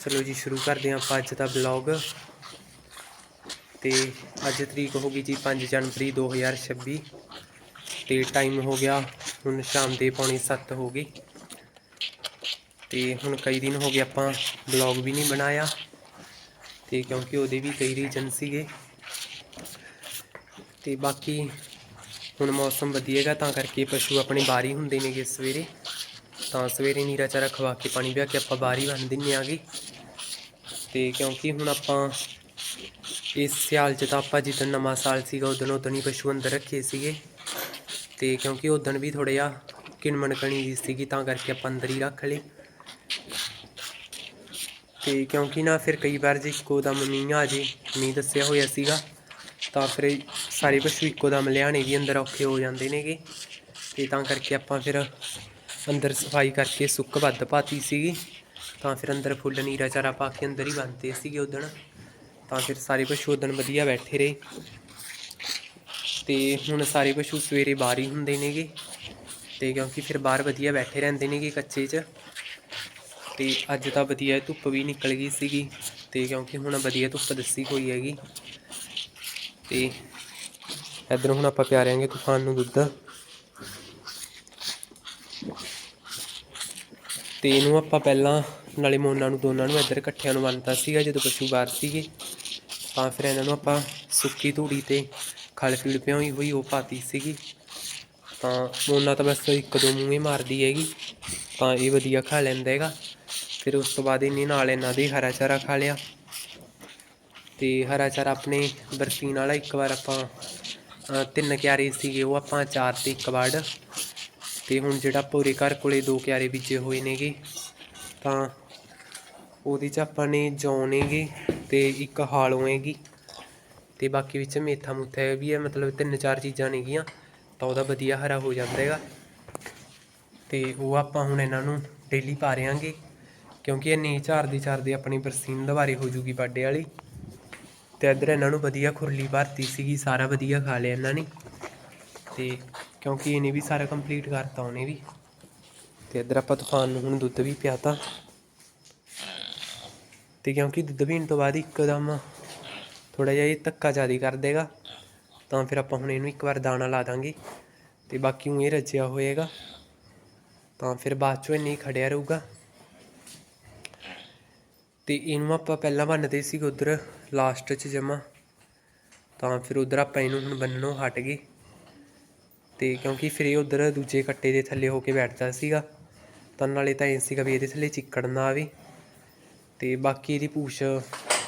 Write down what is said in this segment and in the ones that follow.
ਚਲੋ ਜੀ, ਸ਼ੁਰੂ ਕਰਦੇ ਹਾਂ ਆਪਾਂ ਅੱਜ ਦਾ ਬਲੌਗ ਤੇ ਅੱਜ ਤਰੀਕ ਹੋ ਗਈ ਜੀ 5 ਜਨਵਰੀ 2026 ਤੇ ਟਾਈਮ ਹੋ ਗਿਆ, ਹੁਣ ਸ਼ਾਮ ਦੇ ਪੌਣੇ 7 ਹੋ ਗਏ। ਤੇ ਹੁਣ ਕਈ ਦਿਨ ਹੋ ਗਏ ਆਪਾਂ ਬਲੌਗ ਵੀ ਨਹੀਂ ਬਣਾਇਆ। ਤੇ ਕਿਉਂਕਿ ਉਹਦੇ ਵੀ ਕਈ ਰੀਜਨ ਸੀਗੇ। ਤੇ ਬਾਕੀ ਹੁਣ ਮੌਸਮ ਵਧੀਏਗਾ ਤਾਂ ਕਰਕੇ ਪਸ਼ੂ ਆਪਣੇ ਬਾਹਰ ਹੀ ਹੁੰਦੇ ਨੇਗੇ ਸਵੇਰੇ। ਤਾਂ ਸਵੇਰੇ ਨੀਰਾ ਚਾਰਾ ਖਵਾ ਕੇ ਪਾਣੀ ਪਿਆ ਕੇ ਆਪਾਂ ਬਾਹਰ ਹੀ ਬੰਨ ਦਿੰਨੇ ਆਗੇ। ਤੇ ਕਿਉਂਕਿ ਹੁਣ ਆਪਾਂ ਇਸ ਸਿਆਲ 'ਚ ਤਾਂ ਆਪਾਂ ਜਿੱਦਣ ਨਵਾਂ ਸਾਲ ਸੀਗਾ ਉਦੋਂ ਉਦੋਂ ਹੀ ਪਸ਼ੂ ਅੰਦਰ ਰੱਖੇ ਸੀਗੇ। ਤੇ ਕਿਉਂਕਿ ਉਦੋਂ ਵੀ ਥੋੜਾ ਜਿਹਾ ਕਿਣਮਣ ਕਣੀ ਦੀ ਸੀਗੀ, ਤਾਂ ਕਰਕੇ ਆਪਾਂ ਅੰਦਰ ਹੀ ਰੱਖ ਲਏ। ਤੇ ਕਿਉਂਕਿ ਨਾ ਫਿਰ ਕਈ ਵਾਰ ਜੇ ਇੱਕੋ ਦਮ ਮੀਂਹ ਆ ਜੇ, ਮੀਂਹ ਦੱਸਿਆ ਹੋਇਆ ਸੀਗਾ, ਤਾਂ ਫਿਰ ਸਾਰੇ ਪਸ਼ੂ ਇੱਕੋ ਦਮ ਲਿਆਣੇ ਵੀ ਅੰਦਰ ਔਖੇ ਹੋ ਜਾਂਦੇ ਨੇਗੇ। ਤੇ ਤਾਂ ਕਰਕੇ ਆਪਾਂ ਫਿਰ ਅੰਦਰ ਸਫ਼ਾਈ ਕਰਕੇ ਸੁੱਕ ਵੱਧ ਪਾਤੀ ਸੀਗੀ। ਤਾਂ ਫਿਰ ਅੰਦਰ ਫੁੱਲ ਨੀਰਾ ਚਾਰਾ ਪਾ ਕੇ ਅੰਦਰ ਹੀ ਬੰਨਤੇ ਸੀਗੇ ਉਦਣ। ਤਾਂ ਫਿਰ ਸਾਰੇ ਪਸ਼ੂ ਉਦਣ ਵਧੀਆ ਬੈਠੇ ਰਹੇ। ਤੇ ਹੁਣ ਸਾਰੇ ਪਸ਼ੂ ਸਵੇਰੇ ਬਾਹਰ ਹੀ ਹੁੰਦੇ ਨੇਗੇ। ਤੇ ਕਿਉਂਕਿ ਫਿਰ ਬਾਹਰ ਵਧੀਆ ਬੈਠੇ ਰਹਿੰਦੇ ਨੇਗੇ ਕੱਚੇ 'ਚ। ਤੇ ਅੱਜ ਤਾਂ ਵਧੀਆ ਧੁੱਪ ਵੀ ਨਿਕਲ ਗਈ ਸੀਗੀ। ਤੇ ਕਿਉਂਕਿ ਹੁਣ ਵਧੀਆ ਧੁੱਪ ਦੱਸੀ ਹੋਈ ਹੈਗੀ। ਤੇ ਇਧਰ ਹੁਣ ਆਪਾਂ ਪਿਆਰਿਆਂਗੇ ਤੂਫਾਨ ਨੂੰ ਦੁੱਧ। ਤੇ ਇਹਨੂੰ ਆਪਾਂ ਪਹਿਲਾਂ ਨਾਲੇ ਮੋਨਾ ਨੂੰ ਦੋਨਾਂ ਨੂੰ ਇੱਧਰ ਇਕੱਠਿਆਂ ਨੂੰ ਬੰਨਤਾ ਸੀਗਾ, ਜਦੋਂ ਪਸ਼ੂ ਬਾਹਰ ਸੀਗੇ। ਤਾਂ ਫਿਰ ਇਹਨਾਂ ਨੂੰ ਆਪਾਂ ਸੁੱਕੀ ਧੂੜੀ ਤੇ ਖਲ ਫੀਡ ਪਿਉਈ ਹੋਈ ਉਹ ਪਾਤੀ ਸੀਗੀ। ਤਾਂ ਮੋਨਾ ਤਾਂ ਬਸ ਇੱਕ ਦੋ ਮੂੰਹ ਹੀ ਮਾਰਦੀ ਹੈਗੀ, ਤਾਂ ਇਹ ਵਧੀਆ ਖਾ ਲੈਂਦਾ ਹੈਗਾ। ਫਿਰ ਉਸ ਤੋਂ ਬਾਅਦ ਇਹਨੇ ਨਾਲ ਇਹਨਾਂ ਦੇ ਹਰਾ ਚਾਰਾ ਖਾ ਲਿਆ। ਤੇ ਹਰਾ ਚਾਰਾ ਆਪਣੇ ਬਰਸੀਨ ਵਾਲਾ ਇੱਕ ਵਾਰ ਆਪਾਂ ਤਿੰਨ ਕਿਆਰੇ ਸੀਗੇ, ਉਹ ਆਪਾਂ ਚਾਰ ਤੇ ਇੱਕ ਵਾਰਡ ਤੇ ਹੁਣ ਜਿਹੜਾ ਪੂਰੇ ਘਰ ਕੋਲੇ ਦੋ ਕਿਆਰੇ ਬੀਜੇ ਹੋਏ ਨੇਗੇ, ਤਾਂ ਉਹਦੇ ਚ ਆਪਾਂ ਨੇ ਜੌਂ ਨੇਗੇ ਤੇ ਇੱਕ ਹਾਲੋਂ ਹੈਗੀ ਤੇ ਬਾਕੀ ਵਿੱਚ ਮੇਥਾ ਮੁੱਥਾ ਵੀ ਹੈ, ਮਤਲਬ ਤਿੰਨ ਚਾਰ ਚੀਜ਼ਾਂ ਨੇਗੀਆਂ ਤਾਂ ਉਹਦਾ ਵਧੀਆ ਹਰਾ ਹੋ ਜਾਂਦਾ ਹੈਗਾ। ਤੇ ਉਹ ਆਪਾਂ ਹੁਣ ਇਹਨਾਂ ਨੂੰ ਡੇਲੀ ਪਾ ਰਿਆਂਗੇ ਕਿਉਂਕਿ ਇਹ ਨਹੀਂ ਝਾੜਦੀ ਝਾੜਦੀ ਆਪਣੀ ਬਰਸੀਨ ਦੁਬਾਰੇ ਹੋ ਜੂਗੀ ਬਾਡੇ ਵਾਲੀ। ਤੇ ਇੱਧਰ ਇਹਨਾਂ ਨੂੰ ਵਧੀਆ ਖੁਰਲੀ ਭਰਤੀ ਸੀਗੀ, ਸਾਰਾ ਵਧੀਆ ਖਾ ਲਿਆ ਇਹਨਾਂ ਨੇ। ਤੇ ਕਿਉਂਕਿ ਇਹਨੇ ਵੀ ਸਾਰਾ ਕੰਪਲੀਟ ਕਰਤਾ ਉਹਨੇ ਵੀ। ਤੇ ਇੱਧਰ ਆਪਾਂ ਤੂਫਾਨ ਨੂੰ ਹੁਣ ਦੁੱਧ ਵੀ ਪਿਆਤਾ। ਤੇ ਕਿਉਂਕਿ ਦੁੱਧ ਪੀਣ ਤੋਂ ਬਾਅਦ ਇੱਕਦਮ ਥੋੜਾ ਜਿਹਾ ਇਹ ਧੱਕਾ ਜ਼ਿਆਦਾ ਕਰ ਦੇਗਾ, ਤਾਂ ਫਿਰ ਆਪਾਂ ਹੁਣ ਇਹਨੂੰ ਇੱਕ ਵਾਰ ਦਾਣਾ ਲਾ ਦਾਂਗੇ ਤੇ ਬਾਕੀ ਉਹ ਇਹ ਰੱਜਿਆ ਹੋਏਗਾ, ਤਾਂ ਫਿਰ ਬਾਅਦ ਚੋਂ ਇੰਨੀ ਨਹੀਂ ਖੜਿਆ ਰਹੂਗਾ। ਤੇ ਇਹਨੂੰ ਆਪਾਂ ਪਹਿਲਾਂ ਬੰਨਦੇ ਸੀ ਉਧਰ ਲਾਸਟ 'ਚ ਜਮਾ, ਤਾਂ ਫਿਰ ਉਧਰ ਆਪਾਂ ਇਹਨੂੰ ਹੁਣ ਬੰਨਣੋਂ ਹਟ ਗਏ। ਤੇ ਕਿਉਂਕਿ ਫਿਰ ਇਹ ਉਧਰ ਦੂਜੇ ਕੱਟੇ ਦੇ ਥੱਲੇ ਹੋ ਕੇ ਬੈਠਦਾ ਸੀਗਾ, ਤਾਂ ਨਾਲੇ ਤਾਂ ਇਹ ਸੀਗਾ ਵੀ ਇਹਦੇ ਥੱਲੇ ਚਿੱਕੜ ਨਾ ਆਵੇ। ਤੇ ਬਾਕੀ ਇਹਦੀ ਪੂਛ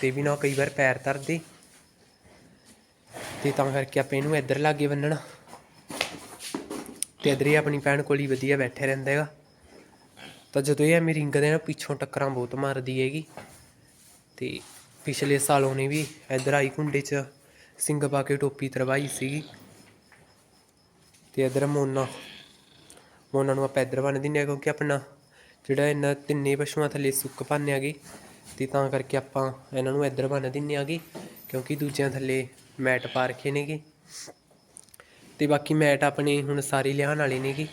ਤੇ ਵੀ ਨਾ ਕਈ ਵਾਰ ਪੈਰ ਧਰਦੇ। ਤੇ ਤਾਂ ਕਰਕੇ ਆਪਾਂ ਇਹਨੂੰ ਇੱਧਰ ਲਾਗੇ ਬੰਨਣਾ। ਤੇ ਇੱਧਰ ਹੀ ਆਪਣੀ ਭੈਣ ਕੋਲ ਹੀ ਵਧੀਆ ਬੈਠੇ ਰਹਿੰਦਾ ਹੈਗਾ। ਤਾਂ ਜਦੋਂ ਇਹ ਐਵੇਂ ਰਿੰਗਦੇ ਨਾ ਪਿੱਛੋਂ ਟੱਕਰਾਂ ਬਹੁਤ ਮਾਰਦੀ ਹੈਗੀ। ਤੇ ਪਿਛਲੇ ਸਾਲ ਉਹਨੇ ਵੀ ਇੱਧਰ ਆਈ ਕੁੰਡੇ 'ਚ ਸਿੰਘ ਪਾ ਕੇ ਟੋਪੀ ਤਰਵਾਈ ਸੀਗੀ। ਤੇ ਇੱਧਰ ਮੋਨਾ ਮੋਨਾ ਨੂੰ ਆਪਾਂ ਇੱਧਰ ਬੰਨ ਦਿੰਦੇ ਹਾਂ ਕਿਉਂਕਿ ਆਪਣਾ ਜਿਹੜਾ ਇਹਨਾਂ ਤਿੰਨੇ ਪਸ਼ੂਆਂ ਥੱਲੇ ਸੁੱਕ ਪਾਉਂਦੇ ਹੈਗੇ ਤੇ ਤਾਂ ਕਰਕੇ ਆਪਾਂ ਇਹਨਾਂ ਨੂੰ ਇੱਧਰ ਬੰਨ ਦਿੰਦੇ ਹੈਗੇ ਕਿਉਂਕਿ ਦੂਜਿਆਂ ਥੱਲੇ ਮੈਟ ਪਾ ਰੱਖੇ ਨੇਗੇ। ਤੇ ਬਾਕੀ ਮੈਟ ਆਪਣੇ ਹੁਣ ਸਾਰੇ ਲਿਆਉਣ ਵਾਲੇ ਨੇਗੇ।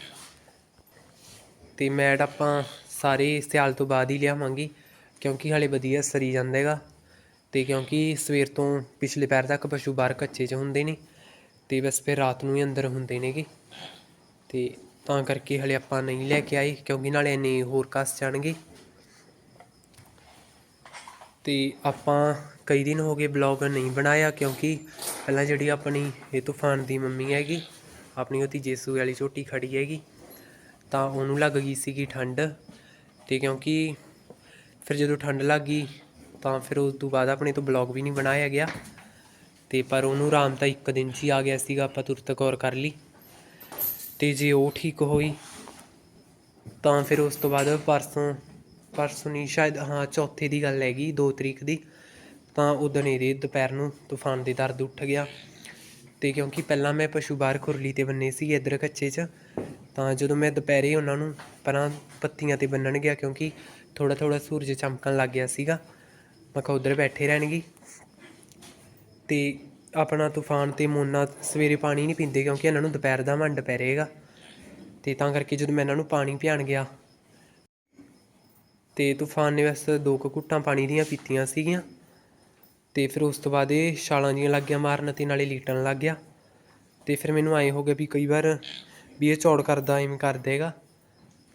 ਤੇ ਮੈਟ ਆਪਾਂ ਸਾਰੇ ਸਿਆਲ ਤੋਂ ਬਾਅਦ ਹੀ ਲਿਆਵਾਂਗੇ, ਕਿਉਂਕਿ ਹਾਲੇ ਵਧੀਆ ਸਰੀ ਜਾਂਦਾ ਹੈਗਾ। ਤੇ ਕਿਉਂਕਿ ਸਵੇਰ ਤੋਂ ਪਿਛਲੇ ਪੈਰ ਤੱਕ ਪਸ਼ੂ ਬਾਹਰ ਕੱਚੇ 'ਚ ਹੁੰਦੇ ਨੇ, ਤੇ ਬਸ ਫਿਰ ਰਾਤ ਨੂੰ ਹੀ ਅੰਦਰ ਹੁੰਦੇ ਨੇਗੇ। ਤੇ ਤਾਂ ਕਰਕੇ ਹਲੇ ਆਪਾਂ ਨਹੀਂ ਲੈ ਕੇ ਆਏ, ਕਿਉਂਕਿ ਨਾਲੇ ਇੰਨੇ ਹੋਰ ਕਸ ਜਾਣਗੇ। ਤੇ ਆਪਾਂ ਕਈ ਦਿਨ ਹੋ ਗਏ ਬਲੌਗ ਨਹੀਂ ਬਣਾਇਆ, ਕਿਉਂਕਿ ਪਹਿਲਾਂ ਜਿਹੜੀ ਆਪਣੀ ਇਹ ਤੂਫਾਨ ਦੀ ਮੰਮੀ ਹੈਗੀ, ਆਪਣੀ ਉਹ ਤੀਜੇ ਸੂਏ ਵਾਲੀ ਝੋਟੀ ਖੜੀ ਹੈਗੀ, ਤਾਂ ਉਹਨੂੰ ਲੱਗ ਗਈ ਸੀਗੀ ਠੰਡ। ਤੇ ਕਿਉਂਕਿ ਫਿਰ ਜਦੋਂ ਠੰਡ ਲੱਗ ਗਈ, ਤਾਂ ਫਿਰ ਉਸ ਤੋਂ ਬਾਅਦ ਆਪਣੇ ਤੋਂ ਬਲੌਗ ਵੀ ਨਹੀਂ ਬਣਾਇਆ ਗਿਆ। ਤੇ ਪਰ ਉਹਨੂੰ ਆਰਾਮ ਤਾਂ ਇੱਕ ਦਿਨ 'ਚ ਹੀ ਆ ਗਿਆ ਸੀਗਾ, ਆਪਾਂ ਤੁਰਤ ਗੌਰ ਕਰ ਲਈ। ਤੇ ਜੇ ਉਹ ਠੀਕ ਹੋਈ, ਤਾਂ ਫਿਰ ਉਸ ਤੋਂ ਬਾਅਦ ਪਰਸੋਂ ਪਰਸੋਂ ਨਹੀਂ, ਸ਼ਾਇਦ ਹਾਂ, ਚੌਥੇ ਦੀ ਗੱਲ ਹੈਗੀ 2 ਤਰੀਕ ਦੀ, ਤਾਂ ਉਦੋਂ ਇਹਦੇ ਦੁਪਹਿਰ ਨੂੰ ਤੂਫਾਨ ਦੇ ਦਰਦ ਉੱਠ ਗਿਆ। ਤੇ ਕਿਉਂਕਿ ਪਹਿਲਾਂ ਮੈਂ ਪਸ਼ੂ ਬਾਹਰ ਖੁਰਲੀ ਤੇ ਬੰਨੇ ਸੀ ਇੱਧਰ ਕੱਚੇ 'ਚ, ਤਾਂ ਜਦੋਂ ਮੈਂ ਦੁਪਹਿਰੇ ਉਹਨਾਂ ਨੂੰ ਪਰਾਂ ਪੱਤੀਆਂ ਤੇ ਬੰਨਣ ਗਿਆ, ਕਿਉਂਕਿ ਥੋੜਾ ਥੋੜਾ ਸੂਰਜ ਚਮਕਣ ਲੱਗ ਗਿਆ ਸੀਗਾ, ਮੈਂ ਕਿਹਾ ਉੱਧਰ ਬੈਠੇ ਰਹਿਣਗੇ। ਤੇ ਆਪਣਾ ਤੂਫਾਨ ਅਤੇ ਮੋਨਾ ਸਵੇਰੇ ਪਾਣੀ ਨਹੀਂ ਪੀਂਦੇ ਕਿਉਂਕਿ ਇਹਨਾਂ ਨੂੰ ਦੁਪਹਿਰ ਦਾ ਵੰਡ ਪੈ ਰਹੇਗਾ। ਅਤੇ ਤਾਂ ਕਰਕੇ ਜਦੋਂ ਮੈਂ ਇਹਨਾਂ ਨੂੰ ਪਾਣੀ ਪਿਆਣ ਗਿਆ, ਤੇ ਤੂਫਾਨ ਨੇ ਬਸ ਦੋ ਕੁ ਘੁੱਟਾਂ ਪਾਣੀ ਦੀਆਂ ਪੀਤੀਆਂ ਸੀਗੀਆਂ। ਤੇ ਫਿਰ ਉਸ ਤੋਂ ਬਾਅਦ ਇਹ ਛਾਲਾਂ ਜੀਆਂ ਲੱਗ ਗਿਆ ਮਾਰਨ ਤੇ ਨਾਲੇ ਲੀਟਣ ਲੱਗ ਗਿਆ। ਤੇ ਫਿਰ ਮੈਨੂੰ ਐਂ ਹੋ ਗਿਆ ਵੀ ਕਈ ਵਾਰ ਵੀ ਇਹ ਚੌੜ ਕਰਦਾ, ਐਵੇਂ ਕਰ ਦੇਗਾ।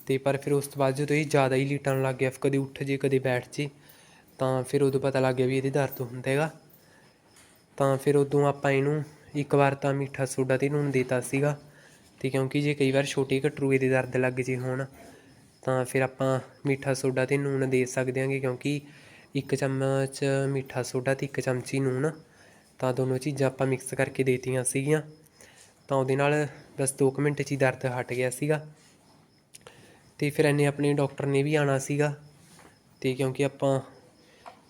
ਤੇ ਪਰ ਫਿਰ ਉਸ ਤੋਂ ਬਾਅਦ ਜਦੋਂ ਇਹ ਜ਼ਿਆਦਾ ਹੀ ਲੀਟਣ ਲੱਗ ਗਿਆ, ਕਦੇ ਉੱਠ ਜੇ, ਕਦੇ ਬੈਠ ਜੇ, ਤਾਂ ਫਿਰ ਉਦੋਂ ਪਤਾ ਲੱਗ ਗਿਆ ਵੀ ਇਹਦੇ ਦਰਦ ਹੁੰਦਾ ਹੈਗਾ ਤਾਂ ਫਿਰ ਉਦੋਂ ਆਪਾਂ ਇਹਨੂੰ ਇੱਕ ਵਾਰ ਤਾਂ ਮਿੱਠਾ ਸੋਡਾ ਤੇ ਨੂਣ ਦੇਤਾ ਸੀਗਾ ਤੇ ਕਿਉਂਕਿ ਜੇ ਕਈ ਵਾਰ ਛੋਟੇ ਕਟਰੂਏ ਦੇ ਦਰਦ ਲੱਗ ਜੇ ਹੋਣ, ਤਾਂ ਫਿਰ ਆਪਾਂ ਮਿੱਠਾ ਸੋਡਾ ਤੇ ਨੂਣ ਦੇ ਸਕਦੇ ਹਾਂਗੇ ਕਿਉਂਕਿ ਇੱਕ ਚਮਚ ਮਿੱਠਾ ਸੋਡਾ ਤੇ ਇੱਕ ਚਮਚੀ ਨੂਣ ਤਾਂ ਦੋਨੋਂ ਚੀਜ਼ਾਂ ਆਪਾਂ ਮਿਕਸ ਕਰਕੇ ਦੇਤੀਆਂ ਸੀਗੀਆਂ। ਤਾਂ ਉਹਦੇ ਨਾਲ ਬਸ 2 ਮਿੰਟ 'ਚ ਹੀ ਦਰਦ ਹਟ ਗਿਆ ਸੀਗਾ। ਤੇ ਫਿਰ ਇਹਨੇ ਆਪਣੇ ਡਾਕਟਰ ਨੇ ਵੀ ਆਣਾ ਸੀਗਾ। ਤੇ ਕਿਉਂਕਿ ਆਪਾਂ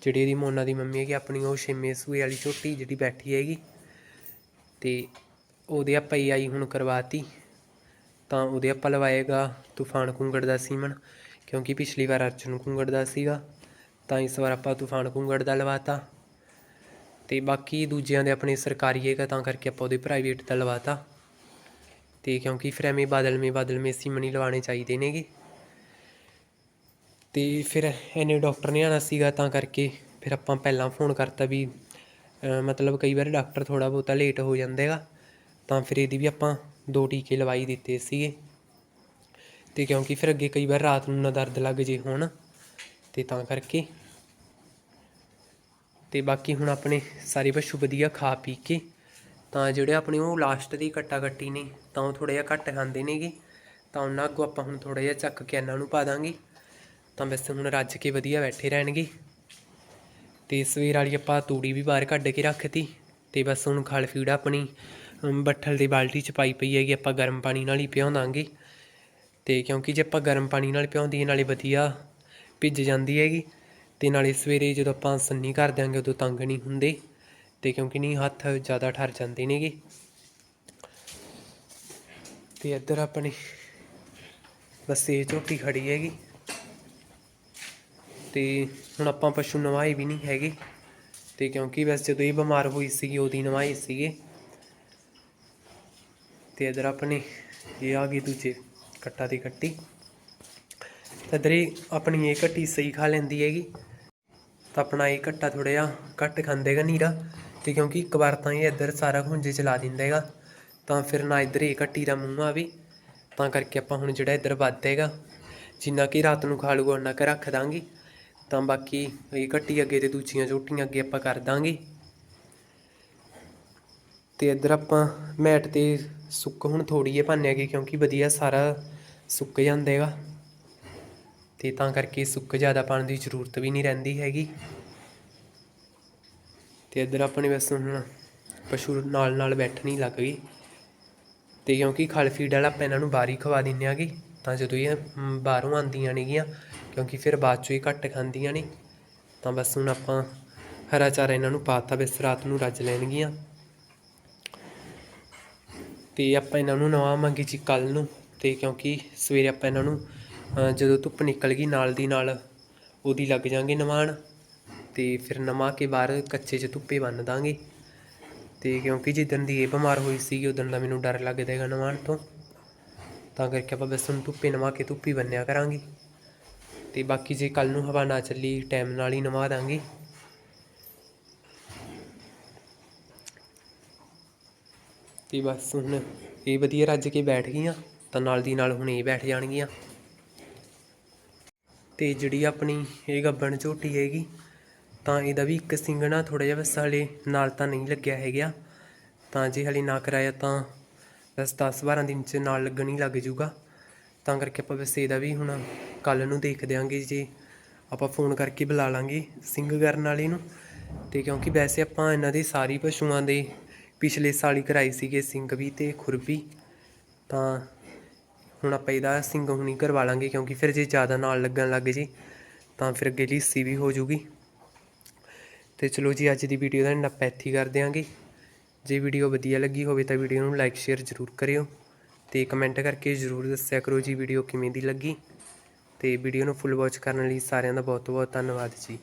ਜਿਹੜੀ ਇਹਦੀ ਮੋਨਾ ਦੀ ਮੰਮੀ ਹੈਗੀ, ਆਪਣੀ ਉਹ ਛੇਵੇਂ ਸੂਏ ਵਾਲੀ ਝੋਟੀ ਜਿਹੜੀ ਬੈਠੀ ਹੈਗੀ, ਤੇ ਉਹਦੇ ਆਪਾਂ ਆਈ ਹੁਣ ਕਰਵਾਤੀ, ਤਾਂ ਉਹਦੇ ਆਪਾਂ ਲਵਾਏਗਾ ਤੂਫਾਨ ਕੁੰਗੜ ਦਾ ਸੀਮਨ, ਕਿਉਂਕਿ ਪਿਛਲੀ ਵਾਰ ਅਰਜਨ ਕੁੰਗੜ ਦਾ ਸੀਗਾ, ਤਾਂ ਇਸ ਵਾਰ ਆਪਾਂ ਤੂਫਾਨ ਕੁੰਗੜ ਦਾ ਲਵਾਤਾ, ਤੇ ਬਾਕੀ ਦੂਜਿਆਂ ਦੇ ਆਪਣੇ ਸਰਕਾਰੀ ਹੈਗਾ, ਤਾਂ ਕਰਕੇ ਆਪਾਂ ਉਹਦੇ ਪ੍ਰਾਈਵੇਟ ਦਾ ਲਵਾਤਾ, ਤੇ ਕਿਉਂਕਿ ਫਿਰ ਐਵੇਂ ਬਦਲਵੇਂ ਬਦਲਵੇਂ ਸੀਮਨ ਹੀ ਲਵਾਉਣੇ ਚਾਹੀਦੇ ਨੇਗੇ। ਅਤੇ ਫਿਰ ਇੰਨੇ ਡਾਕਟਰ ਨੇ ਆਉਣਾ ਸੀਗਾ, ਤਾਂ ਕਰਕੇ ਫਿਰ ਆਪਾਂ ਪਹਿਲਾਂ ਫੋਨ ਕਰਤਾ ਵੀ ਮਤਲਬ ਕਈ ਵਾਰ ਡਾਕਟਰ ਥੋੜ੍ਹਾ ਬਹੁਤਾ ਲੇਟ ਹੋ ਜਾਂਦਾ ਗਾ ਤਾਂ ਫਿਰ ਇਹਦੀ ਵੀ ਆਪਾਂ ਦੋ ਟੀਕੇ ਲਵਾਈ ਦਿੱਤੇ ਸੀਗੇ। ਅਤੇ ਕਿਉਂਕਿ ਫਿਰ ਅੱਗੇ ਕਈ ਵਾਰ ਰਾਤ ਨੂੰ ਨਾ ਦਰਦ ਲੱਗ ਜੇ ਹੁਣ ਅਤੇ ਤਾਂ ਕਰਕੇ। ਅਤੇ ਬਾਕੀ ਹੁਣ ਆਪਣੇ ਸਾਰੇ ਪਸ਼ੂ ਵਧੀਆ ਖਾ ਪੀ ਕੇ, ਤਾਂ ਜਿਹੜੇ ਆਪਣੇ ਉਹ ਲਾਸਟ ਦੀ ਕੱਟਾ ਕੱਟੀ ਨੇ, ਤਾਂ ਉਹ ਥੋੜ੍ਹਾ ਜਿਹਾ ਘੱਟ ਖਾਂਦੇ ਨੇਗੇ, ਤਾਂ ਉਹਨਾਂ ਅੱਗੋਂ ਆਪਾਂ ਹੁਣ ਥੋੜ੍ਹਾ ਜਿਹਾ ਚੱਕ ਕੇ ਇਹਨਾਂ ਨੂੰ ਪਾ ਦਾਂਗੇ। ਤਾਂ ਬਸ ਹੁਣ ਰੱਜ ਕੇ ਵਧੀਆ ਬੈਠੇ ਰਹਿਣਗੇ। ਤੇ ਸਵੇਰ ਵਾਲੀ ਆਪਾਂ ਤੂੜੀ ਵੀ ਬਾਹਰ ਕੱਢ ਕੇ ਰੱਖਤੀ ਤੇ ਬਸ ਹੁਣ ਖਲ ਫੀਡ ਆਪਣੀ ਬੱਠਲ ਦੀ ਬਾਲਟੀ ਚ ਪਾਈ ਪਈ ਹੈਗੀ, ਆਪਾਂ ਗਰਮ ਪਾਣੀ ਨਾਲ ਹੀ ਪਿਆਉਂਦਾਂਗੇ ਤੇ ਕਿਉਂਕਿ ਜੇ ਆਪਾਂ ਗਰਮ ਪਾਣੀ ਨਾਲ ਪਿਆਉਂਦੀ ਨਾਲੇ ਵਧੀਆ ਭਿੱਜ ਜਾਂਦੀ ਹੈਗੀ। ਤੇ ਨਾਲੇ ਸਵੇਰੇ ਜਦੋਂ ਆਪਾਂ ਸੰਨੀ ਕਰ ਦਿਆਂਗੇ, ਉਦੋਂ ਤੰਗ ਨਹੀਂ ਹੁੰਦੇ। ਤੇ ਕਿਉਂਕਿ ਨਹੀਂ, ਹੱਥ ਜ਼ਿਆਦਾ ਠਰ ਜਾਂਦੇ ਨੇਗੇ। ਤੇ ਇੱਧਰ ਆਪਣੀ ਬਸ ਇਹ ਝੋਟੀ ਖੜੀ ਹੈਗੀ। ਤੇ ਹੁਣ ਆਪਾਂ ਪਸ਼ੂ ਨਵਾਏ ਵੀ ਨਹੀਂ ਹੈਗੇ ਤੇ ਕਿਉਂਕਿ ਵੈਸੇ ਜਦੋਂ ਇਹ ਬਿਮਾਰ ਹੋਈ ਸੀਗੀ ਉਹਦੀ ਨਵਾਏ ਸੀਗੇ। ਤੇ ਇਧਰ ਆਪਣੇ, ਇਹ ਆ ਗਈ ਦੂਜੇ ਕੱਟਾ ਦੀ ਕੱਟੀ। ਤੇ ਇਹ ਆਪਣੀ ਇਹ ਕੱਟੀ ਸਹੀ ਖਾ ਲੈਂਦੀ ਹੈਗੀ। ਤਾਂ ਆਪਣਾ ਇਹ ਕੱਟਾ ਥੋੜਾ ਜਿਹਾ ਘੱਟ ਖਾਂਦੇਗਾ ਨੀਰਾ ਤੇ ਕਿਉਂਕਿ ਇੱਕ ਵਾਰ ਤਾਂ ਇਹ ਇੱਧਰ ਸਾਰਾ ਖੁੰਝੇ ਚਲਾ ਦਿੰਦਾ ਹੈਗਾ। ਤਾਂ ਫਿਰ ਨਾ ਇੱਧਰ ਇਹ ਕੱਟੀ ਦਾ ਮੂੰਹ ਆਵੇ, ਤਾਂ ਕਰਕੇ ਆਪਾਂ ਹੁਣ ਜਿਹੜਾ ਇੱਧਰ ਵੱਧ ਹੈਗਾ, ਜਿੰਨਾ ਕਿ ਰਾਤ ਨੂੰ ਖਾ ਲੂਗਾ ਉਹਨਾਂ ਕੁ ਰੱਖ ਦਾਂਗੇ। ਤਾਂ ਬਾਕੀ ਇਹ ਕੱਟੀ ਅੱਗੇ ਤੇ ਦੂਜੀਆਂ ਝੋਟੀਆਂ ਅੱਗੇ ਆਪਾਂ ਕਰ ਦਾਂਗੇ। ਤੇ ਇੱਧਰ ਆਪਾਂ ਮੈਟ ਤੇ ਸੁੱਕ ਹੁਣ ਥੋੜੀ ਜਿਹੀ ਪਾਉਂਦੇ ਹੈਗੇ ਕਿਉਂਕਿ ਵਧੀਆ ਸਾਰਾ ਸੁੱਕ ਜਾਂਦਾ ਹੈਗਾ। ਤੇ ਤਾਂ ਕਰਕੇ ਸੁੱਕ ਜ਼ਿਆਦਾ ਪਾਉਣ ਦੀ ਜ਼ਰੂਰਤ ਵੀ ਨਹੀਂ ਰਹਿੰਦੀ ਹੈਗੀ। ਤੇ ਇੱਧਰ ਆਪਣੇ ਬਸ ਹੁਣ ਪਸ਼ੂ ਨਾਲ ਨਾਲ ਬੈਠਣੀ ਲੱਗ ਗਈ ਤੇ ਕਿਉਂਕਿ ਖਲ ਫੀਡ ਵਾਲਾ ਆਪਾਂ ਇਹਨਾਂ ਨੂੰ ਬਾਰੀ ਖਵਾ ਦਿੰਦੇ ਆਗੇ, ਤਾਂ ਜਦੋਂ ਇਹ ਬਾਹਰੋਂ ਆਉਂਦੀਆਂ ਨੇਗੀਆਂ ਕਿਉਂਕਿ ਫਿਰ ਬਾਅਦ ਚੋਂ ਹੀ ਘੱਟ ਖਾਂਦੀਆਂ ਨੇ। ਤਾਂ ਬਸ ਹੁਣ ਆਪਾਂ ਹਰਾ ਚਾਰਾ ਇਹਨਾਂ ਨੂੰ ਪਾਤਾ ਬਸ ਰਾਤ ਨੂੰ ਰੱਜ ਲੈਣਗੀਆਂ। ਤੇ ਆਪਾਂ ਇਹਨਾਂ ਨੂੰ ਨਵਾਵਾਂਗੇ ਜੀ ਕੱਲ ਨੂੰ। ਤੇ ਕਿਉਂਕਿ ਸਵੇਰੇ ਆਪਾਂ ਇਹਨਾਂ ਨੂੰ ਜਦੋਂ ਧੁੱਪ ਨਿਕਲ ਗਈ ਨਾਲ ਦੀ ਨਾਲ ਉਹਦੀ ਲੱਗ ਜਾਾਂਗੇ ਨਵਾਣ। ਤੇ ਫਿਰ ਨਵਾ ਕੇ ਬਾਹਰ ਕੱਚੇ 'ਚ ਧੁੱਪੇ ਬੰਨ ਦਾਂਗੇ। ਤੇ ਕਿਉਂਕਿ ਜਿੱਦਣ ਦੀ ਇਹ ਬਿਮਾਰ ਹੋਈ ਸੀਗੀ ਉਦੋਂ ਦਾ ਮੈਨੂੰ ਡਰ ਲੱਗਦਾ ਹੈਗਾ ਨਵਾਣ ਤੋਂ। ਤਾਂ ਕਰਕੇ ਆਪਾਂ ਬਸ ਹੁਣ ਧੁੱਪੇ, ਨਵਾ ਕੇ ਧੁੱਪੀ ਬੰਨਿਆ ਕਰਾਂਗੇ। ਤੇ ਬਾਕੀ ਜੇ ਕੱਲ ਨੂੰ ਹਵਾ ਨਾ ਚੱਲੀ ਟਾਈਮ ਨਾਲ ਹੀ ਨਵਾ ਦਾਂਗੇ। ਤੇ ਬਸ ਹੁਣ ਇਹ ਵਧੀਆ ਰੱਜ ਕੇ ਬੈਠ ਗਈਆਂ, ਤਾਂ ਨਾਲ ਦੀ ਨਾਲ ਹੁਣ ਇਹ ਬੈਠ ਜਾਣਗੀਆਂ। ਤੇ ਜਿਹੜੀ ਆਪਣੀ ਇਹ ਗੱਬਣ ਝੋਟੀ ਹੈਗੀ, ਤਾਂ ਇਹਦਾ ਵੀ ਇੱਕ ਸਿੰਗਣਾ ਥੋੜਾ ਜਿਹਾ ਬਸ ਹਲੇ ਨਾਲ ਤਾਂ ਨਹੀਂ ਲੱਗਿਆ ਹੈਗਾ। ਤਾਂ ਜੇ ਹਲੇ ਨਾ ਕਰਾਇਆ ਤਾਂ ਬਸ 10 12 ਦਿਨ ਚ ਨਾਲ ਲੱਗਣ ਹੀ ਲੱਗ ਜੂਗਾ। ਤਾਂ ਕਰਕੇ ਆਪਾਂ ਵੈਸੇ ਇਹਦਾ ਵੀ ਹੁਣ ਕੱਲ ਨੂੰ ਦੇਖ ਦਿਆਂਗੇ ਜੇ। ਆਪਾਂ ਫੋਨ ਕਰਕੇ ਬੁਲਾ ਲਾਂਗੇ ਸਿੰਘ ਕਰਨ ਵਾਲੇ ਨੂੰ ਤੇ ਕਿਉਂਕਿ ਵੈਸੇ ਆਪਾਂ ਇਹਨਾਂ ਦੇ ਸਾਰੀ ਪਸ਼ੂਆਂ ਦੇ ਪਿਛਲੇ ਸਾਲ ਹੀ ਕਰਾਈ ਸੀਗੇ ਸਿੰਘ ਵੀ ਤੇ ਖੁਰਪੀ। ਤਾਂ ਹੁਣ ਆਪਾਂ ਇਹਦਾ ਸਿੰਘ ਹੁਣੀ ਕਰਵਾ ਲਾਂਗੇ ਕਿਉਂਕਿ ਫਿਰ ਜੇ ਜ਼ਿਆਦਾ ਨਾਲ ਲੱਗਣ ਲੱਗ ਜੀ ਤਾਂ ਫਿਰ ਅੱਗੇ ਲੱਸੀ ਵੀ ਹੋ ਜੂਗੀ। ਤੇ ਚਲੋ ਜੀ, ਅੱਜ ਦੀ ਵੀਡੀਓ ਦਾ ਐਂਡ ਆਪਾਂ ਇੱਥੇ ਕਰ ਦਿਆਂਗੇ। ਜੇ ਵੀਡੀਓ ਵਧੀਆ ਲੱਗੀ ਹੋਵੇ ਤਾਂ ਵੀਡੀਓ ਨੂੰ ਲਾਈਕ ਸ਼ੇਅਰ ਜ਼ਰੂਰ ਕਰਿਓ। ਤੇ ਕਮੈਂਟ ਕਰਕੇ ਜ਼ਰੂਰ ਦੱਸਿਆ ਕਰੋ ਜੀ ਵੀਡੀਓ ਕਿਵੇਂ ਦੀ ਲੱਗੀ ਤੇ ਵੀਡੀਓ ਨੂੰ ਫੁੱਲ ਵਾਚ ਕਰਨ ਲਈ ਸਾਰਿਆਂ ਦਾ ਬਹੁਤ ਬਹੁਤ ਧੰਨਵਾਦ ਜੀ।